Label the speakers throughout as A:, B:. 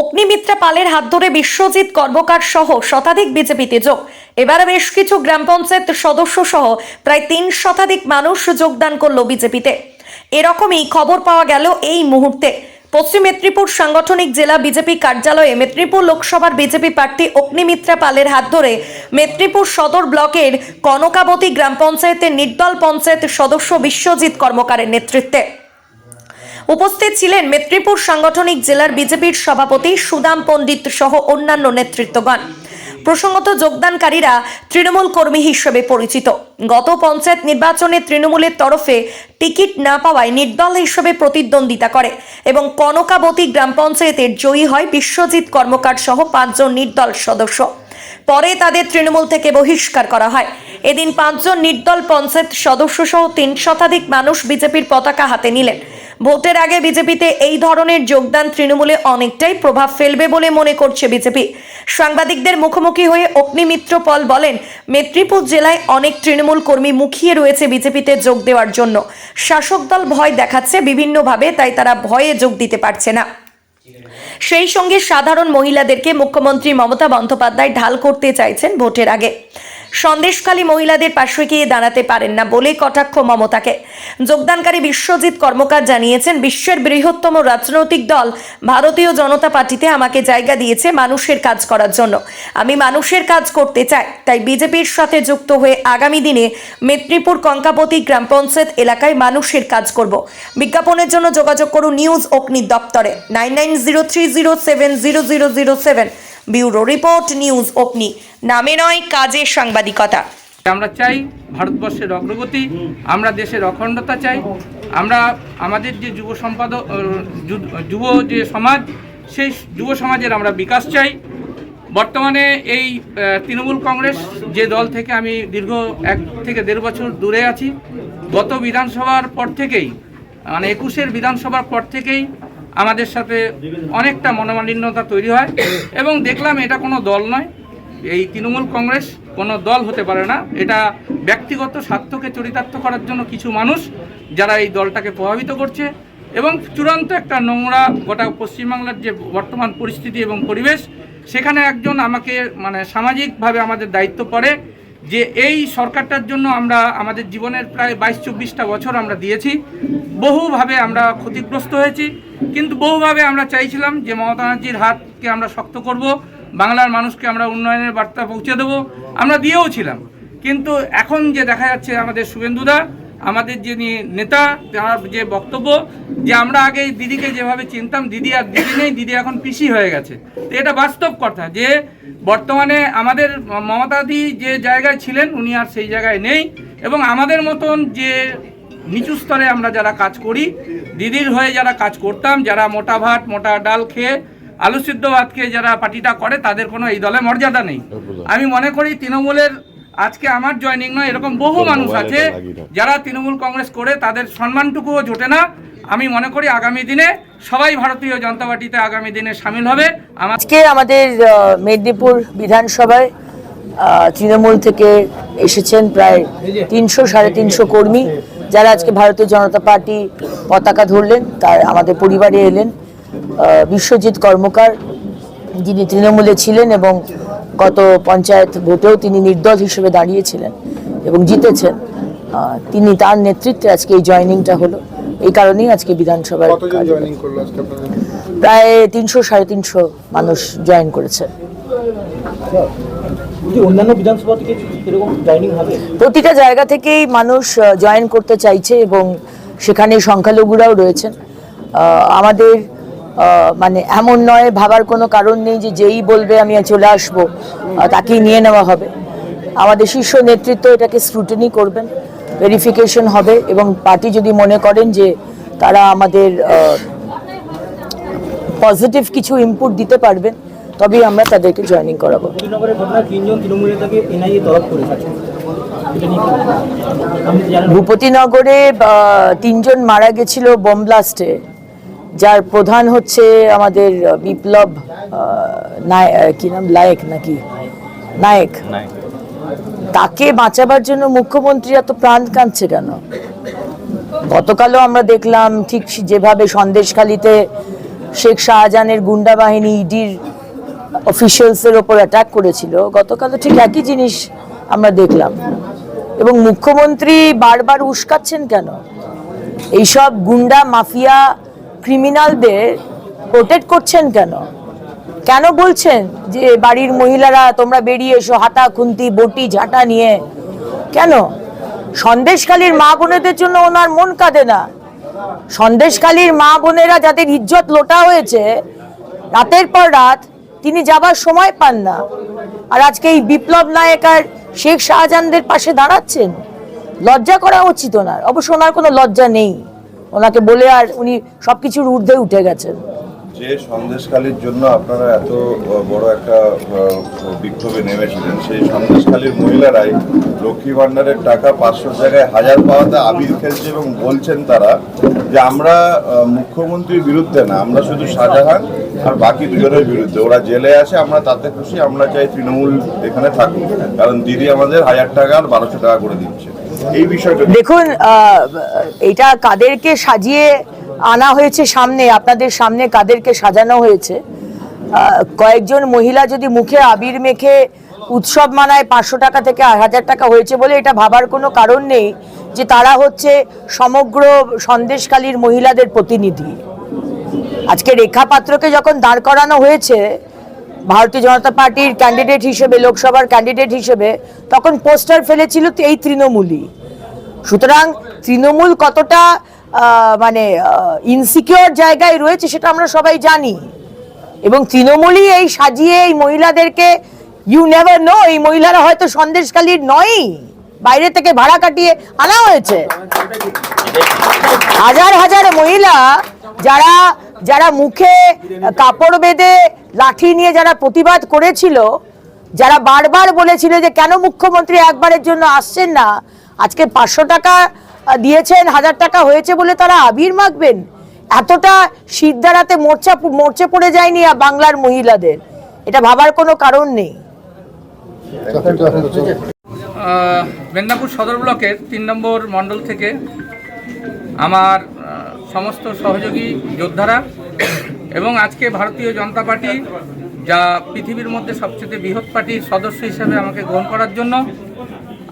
A: অগ্নিমিত্রা পালের হাত ধরে বিশ্বজিৎ কর্মকার সহ শতাধিক বিজেপিতে যোগ। এবার বেশ কিছু গ্রাম পঞ্চায়েত সদস্য সহ প্রায় তিন শতাধিক মানুষ যোগদান করল বিজেপিতে। এরকমই খবর পাওয়া গেল এই মুহূর্তে। পশ্চিম মেদিনীপুর সাংগঠনিক জেলা বিজেপি কার্যালয়ে মেদিনীপুর লোকসভার বিজেপি প্রার্থী অগ্নিমিত্রা পালের হাত ধরে মেদিনীপুর সদর ব্লকের কনকাবতী গ্রাম পঞ্চায়েতের নির্দল পঞ্চায়েত সদস্য বিশ্বজিৎ কর্মকারের নেতৃত্বে। উপস্থিত ছিলেন মেদিনীপুর সাংগঠনিক জেলার বিজেপির সভাপতি সুদাম পণ্ডিত সহ অন্যান্য নেতৃত্বগণ। প্রসঙ্গত যোগদানকারীরা তৃণমূল কর্মী হিসেবে পরিচিত। গত পঞ্চায়েত নির্বাচনে তৃণমূলের তরফে টিকিট না পাওয়ায় নির্দল হিসেবে প্রতিদ্বন্দ্বিতা করে এবং কনকাবতী গ্রাম পঞ্চায়েতের জয়ী হয় বিশ্বজিৎ কর্মকার সহ পাঁচজন নির্দল সদস্য। পরে তাদের তৃণমূল থেকে বহিষ্কার করা হয়। এদিন পাঁচজন নির্দল পঞ্চায়েত সদস্য সহ তিন শতাধিক মানুষ বিজেপির পতাকা হাতে নিলেন। ভোটের আগে বিজেপিতে এই ধরনের যোগদান তৃণমূলে অনেকটাই প্রভাব ফেলবে বলে মনে করছে বিজেপি। সাংবাদিকদের মুখোমুখি হয়ে অগ্নিমিত্র পল বলেন, মেদিনীপুর জেলায় অনেক তৃণমূল কর্মী মুখিয়ে রয়েছে বিজেপিতে যোগ দেওয়ার জন্য। শাসক দল ভয় দেখাচ্ছে বিভিন্নভাবে, তাই তারা ভয়ে যোগ দিতে পারছে না। সেই সঙ্গে সাধারণ মহিলাদেরকে মুখ্যমন্ত্রী মমতা বন্দ্যোপাধ্যায় ঢাল করতে চাইছেন ভোটের আগে। সন্দেশখালী মহিলাদের পাশে গিয়ে দাঁড়াতে পারেন না বলে কটাক্ষ মমতাকে। যোগদানকারী বিশ্বজিৎ কর্মকার জানিয়েছেন, বিশ্বের বৃহত্তম রাজনৈতিক দল ভারতীয় জনতা পার্টিতে আমাকে জায়গা দিয়েছে মানুষের কাজ করার জন্য। আমি মানুষের কাজ করতে চাই, তাই বিজেপির সাথে যুক্ত হয়ে আগামী দিনে মেদিনীপুর কঙ্কাপতি গ্রাম পঞ্চায়েত এলাকায় মানুষের কাজ করব। বিজ্ঞাপনের জন্য যোগাযোগ করুন নিউজ অগ্নি দপ্তরে, nine nine zero three zero seven zero zero zero seven. Bureau report news Agni. নামে নয় কাজে সাংবাদিকতা।
B: আমরা চাই ভারতবর্ষের অগ্রগতি, আমরা দেশের অখণ্ডতা চাই, আমরা আমাদের যে যুব সম্পাদক যুব যে সমাজ, সেই যুব সমাজের আমরা বিকাশ চাই। বর্তমানে এই তৃণমূল কংগ্রেস যে দল থেকে আমি দীর্ঘ এক থেকে দেড় বছর দূরে আছি, গত বিধানসভার পর থেকেই মানে একুশের বিধানসভার পর থেকেই আমাদের সাথে অনেকটা মনোমালিন্যতা তৈরি হয় এবং দেখলাম এটা কোনো দল নয়। এই তৃণমূল কংগ্রেস কোনো দল হতে পারে না। এটা ব্যক্তিগত স্বার্থকে চরিতার্থ করার জন্য কিছু মানুষ যারা এই দলটাকে প্রভাবিত করছে এবং চূড়ান্ত একটা নোংরা গোটা পশ্চিমবাংলার যে বর্তমান পরিস্থিতি এবং পরিবেশ, সেখানে একজন আমাকে মানে সামাজিকভাবে আমাদের দায়িত্ব পড়ে যে এই সরকারটার জন্য আমরা আমাদের জীবনের প্রায় বাইশ চব্বিশটা বছর আমরা দিয়েছি। বহুভাবে আমরা ক্ষতিগ্রস্ত হয়েছি। কিন্তু বহুভাবে আমরা চাইছিলাম যে মমতা নার্জির হাতকে আমরা শক্ত করব, বাংলার মানুষকে আমরা উন্নয়নের বার্তা পৌঁছে দেব। আমরা দিয়েও ছিলাম। কিন্তু এখন যে দেখা যাচ্ছে আমাদের শুভেন্দুদা আমাদের যে নি- নেতা তার যে বক্তব্য যে আমরা আগে দিদিকে যেভাবে চিনতাম দিদি আর দিদি নেই দিদি এখন পিসি হয়ে গেছে। তো এটা বাস্তব কথা যে বর্তমানে আমাদের মমতাদি যে জায়গায় ছিলেন উনি আর সেই জায়গায় নেই। এবং আমাদের মতন যে নিচু স্তরে আমরা যারা কাজ করি দিদির হয়ে যারা কাজ করতাম যারা মোটা ভাত মোটা ডাল খেয়ে আলু সিদ্ধ ভাত খেয়ে যারা পার্টিটা করে তাদের কোনো এই দলে মর্যাদা নেই। আমি মনে করি তৃণমূলের আজকে আমার জয়নিং নয় এরকম বহু মানুষ আছে যারা তৃণমূল কংগ্রেস করে তাদের সম্মানটুকুও জোটে না। আমি মনে করি আগামী দিনে সবাই ভারতীয় জনতা পার্টিতে আগামী দিনে সামিল হবে।
C: আজকে আমাদের মেদিনীপুর বিধানসভায় তৃণমূল থেকে এসেছেন প্রায় তিনশো সাড়ে তিনশো কর্মী। যারা আজকে ভারতীয় জনতা পার্টি পতাকা ধরলেন তার আমাদের পরিবারে এলেন। বিশ্বজিৎ কর্মকার যিনি তৃণমূলে ছিলেন এবং গত পঞ্চায়েত ভোটেও তিনি নির্দল হিসেবে দাঁড়িয়েছিলেন এবং জিতেছেন। তিনি তার নেতৃত্বে আজকে এই জয়নিংটা হলো। এই কারণেই আজকে বিধানসভায়
D: কতজন জয়েনিং করল আজকে আপনাদের?
C: প্রায় তিনশো সাড়ে তিনশো মানুষ জয়েন করেছে।
E: বলছি অন্যান্য বিধানসভা থেকে এরকম জয়নিং হবে?
C: প্রতিটা জায়গা থেকেই মানুষ জয়েন করতে চাইছে এবং সেখানে সংখ্যালঘুরাও রয়েছেন। আমাদের মানে এমন নয় ভাবার কোনো কারণ নেই যে যেই বলবে আমি চলে আসব। তাকেই নিয়ে নেওয়া হবে। আমাদের শীর্ষ নেতৃত্ব এটাকে স্ক্রুটিনি করবেন ভেরিফিকেশন হবে এবং পার্টি যদি মনে করেন যে তারা আমাদের পজিটিভ কিছু ইনপুট দিতে পারবেন তবেই আমরা তাদেরকে জয়েনিং করাবো। ভূপতিনগরে তিনজন মারা গেছিল বোম ব্লাস্টে। যার প্রধান হচ্ছে আমাদের বিপ্লব কি নাম? লায়েক নাকি? নায়ক। তাকে বাঁচাবার জন্য মুখ্যমন্ত্রী এত প্রাণ কাঁদছে কেন? গতকালও আমরা দেখলাম ঠিক যেভাবে সন্দেশখালিতে শেখ শাহজাহানের গুন্ডা বাহিনী ইডির অফিসিয়ালসের ওপর অ্যাটাক করেছিল গতকালও ঠিক একই জিনিস আমরা দেখলাম। এবং মুখ্যমন্ত্রী বারবার উস্কাচ্ছেন কেন? এইসব গুন্ডা মাফিয়া ক্রিমিনালদের প্রোটেক্ট করছেন কেন? কেন বলছেন যে বাড়ির মহিলারা তোমরা বেরিয়ে এসো হাতা, খুন্তি, বটি, ঝাঁটা নিয়ে? কেন? সন্দেশখালীর মা বোনেদের জন্য ওনার মন কাঁদে না। সন্দেশখালীর মা বোনেরা যাদের ইজ্জত লোটা হয়েছে, রাতের পর রাত তিনি যাবার সময় পান না। আর আজকে এই বিপ্লব নায়ক আর শেখ শাহজাহানদের পাশে দাঁড়াচ্ছেন? লজ্জা করা উচিত ওনার। অবশ্য ওনার কোনো লজ্জা নেই। ওনাকে বলে আর উনি সবকিছুর ঊর্ধ্বে উঠে গেছেন।
D: যে সন্দেশখালির জন্য আপনারা এত বড় একটা বিক্ষোভে নেমেছিলেন, সেই সন্দেশখালির মহিলারাই লক্ষ্মী ভান্ডারের টাকা পাঁচশো জায়গায় হাজার পাওয়াতে আবির খেলছে এবং বলছেন তারা যে আমরা মুখ্যমন্ত্রীর বিরুদ্ধে না, আমরা শুধু শাহজাহান আর বাকি দুজনের বিরুদ্ধে। ওরা জেলে আছে, আমরা তাতে খুশি, আমরা চাই তৃণমূল এখানে থাকুক। কারণ দিদি আমাদের হাজার টাকা আর বারোশো টাকা করে দিচ্ছে।
C: দেখুন এটা কাদেরকে সাজিয়ে আনা হয়েছে সামনে, আপনাদের সামনে কাদেরকে সাজানো হয়েছে। কয়েকজন মহিলা যদি মুখে আবির মেখে উৎসব মানায় পাঁচশো টাকা থেকে হাজার টাকা হয়েছে বলে এটা ভাবার কোনো কারণ নেই যে তারা হচ্ছে সমগ্র সন্দেশকালীর মহিলাদের প্রতিনিধি। আজকে রেখা পাত্রকে যখন দাঁড় করানো হয়েছে ভারতীয় জনতা পার্টির ক্যান্ডিডেট হিসেবে, লোকসভার ক্যান্ডিডেট হিসেবে, তখন পোস্টার ফেলেছিল এই তৃণমূলই। সুতরাং তৃণমূল কতটা মানে ইনসিকিওর জায়গায় রয়েছে সেটা আমরা সবাই জানি। এবং তৃণমূলই এই সাজিয়ে এই মহিলাদেরকে ইউ নেভার নো এই মহিলারা হয়তো সন্দেশকালীর নয়ই, বাইরে থেকে ভাড়া কাটিয়ে আনা হয়েছে। হাজার হাজার মহিলা যারা যারা মুখে কাপড় বেঁধে লাঠি নিয়ে যারা প্রতিবাদ করেছিল, যারা বারবার বলেছিল যে কেন মুখ্যমন্ত্রী একবারের জন্য আসছেন না, আজকে পাঁচশো টাকা দিয়েছেন, হাজার টাকা হয়েছে বলে তারা আবির মাখবেন? এতটা সিদ্ধারাতে মোর্চা, মোর্চে পড়ে যায়নি আর বাংলার মহিলাদের। এটা ভাবার কোনো কারণ নেই।
B: মেদিনীপুর সদর ব্লকের তিন নম্বর মণ্ডল থেকে আমার সমস্ত সহযোগী যোদ্ধারা এবং আজকে ভারতীয় জনতা পার্টি, যা পৃথিবীর মধ্যে সবচেয়ে বৃহৎ পার্টির সদস্য হিসেবে আমাকে গ্রহণ করার জন্য,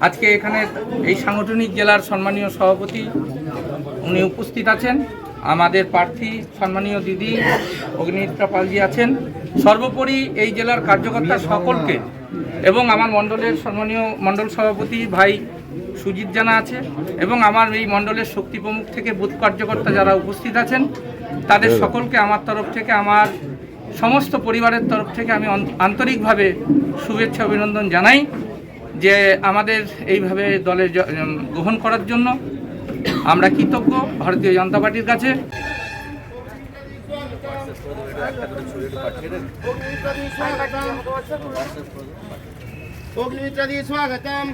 B: আজকে এখানে এই সাংগঠনিক জেলার সম্মানীয় সভাপতি, উনি উপস্থিত আছেন। আমাদের প্রার্থী, সম্মানীয় দিদি অগ্নিমিত্রা পালজি আছেন। সর্বোপরি এই জেলার কার্যকর্তা সকলকে এবং আমার মণ্ডলের সম্মানীয় মণ্ডল সভাপতি ভাই সুজিত জানা আছে এবং আমার এই মণ্ডলের শক্তি প্রমুখ থেকে বুথ কার্যকর্তা যারা উপস্থিত আছেন তাদের সকলকে আমার তরফ থেকে আমার সমস্ত পরিবারের তরফ থেকে আমি আন্তরিকভাবে শুভেচ্ছা অভিনন্দন জানাই যে আমাদের এইভাবে দলে গ্রহণ করার জন্য আমরা কৃতজ্ঞ ভারতীয় জনতা পার্টির কাছে।
F: স্বাগতম।